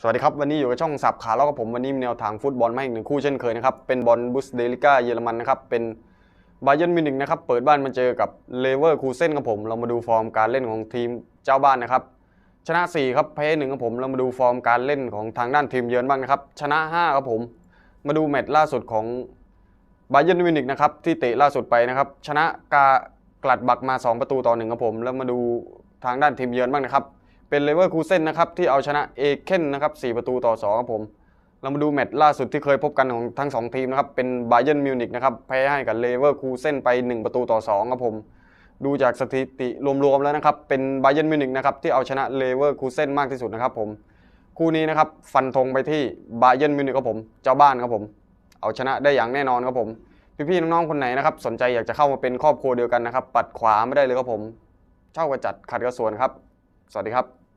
สวัสดีครับ วันนี้อยู่กับช่องสับขาแล้วกับผมวันนี้มีแนวทางฟุตบอลมาอีกหนึ่งคู่เช่นเคยนะครับ เป็นบอลบุสเดลิก้าเยอรมันนะครับ เป็นบาเยิร์นมิวนิกนะครับ เปิดบ้านมาเจอกับเลเวอร์คูเซนครับผม เรามาดูฟอร์มการเล่นของทีมเจ้าบ้านนะครับ ชนะ 4 ครับแพ้1ครับผม เรามาดูฟอร์มการเล่นของทางด้านทีมเยือนบ้างนะครับ ชนะ 5 ครับผม มาดูแมตช์ล่าสุดของบาเยิร์นมิวนิกนะครับที่เตะล่าสุดไปนะครับชนะกากลัดบักมา 2 ประตูต่อ1ครับผม แล้วมาดูทางด้านทีมเยือนบ้างนะครับ เป็นเลเวอร์คูเซนนะครับที่เอาชนะเอเคนนะครับ4ประตูต่อ2ครับผม เรามาดูแมตช์ล่าสุดที่เคยพบกันของทั้ง 2 ทีมนะครับเป็นบาเยนมิวนิกนะครับแพ้ให้กับเลเวอร์คูเซนไป 1 ประตูต่อ2ครับผม ดูจากสถิติรวมๆแล้วนะครับเป็นบาเยนมิวนิกนะครับที่เอาชนะเลเวอร์คูเซนมากที่สุดนะครับผมคู่นี้นะครับฟันธงไปที่บาเยนมิวนิกครับผมเจ้าบ้านครับผม เอาชนะได้อย่างแน่นอนครับผมพี่ๆน้องๆคนไหนนะครับสนใจอยากจะเข้ามาเป็นครอบครัวเดียวกันนะครับปัดขวาไม่ได้เลยครับผม เช่ากระจัดขัดกระสวนครับ สวัสดีครับ